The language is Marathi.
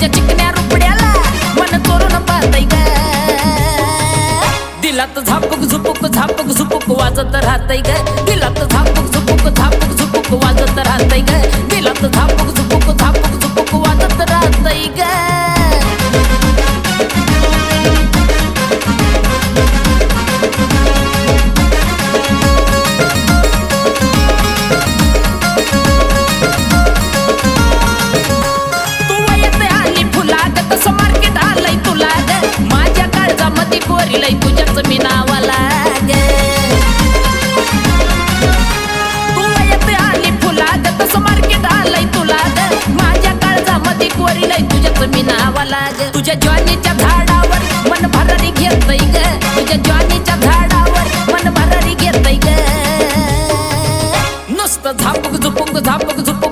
तुझ्या चिकन्या रुपड्याला मन चोरून पाहतय ग. दिलात झापक झुपूक झापक झुपूक वाजत राहतय ग. दिलात घरी लय तुझ्याच मी माझ्या काळजामध्ये कोरी लय तुझ्याच मी नावाला तुझ्या जॉनीच्या झाडावर मन भरारी घेतय ग तुझ्या जॉनीच्या झाडावर मन भरारी घेतय ग नुसतं झापूक झुपूक झापूक झुपूक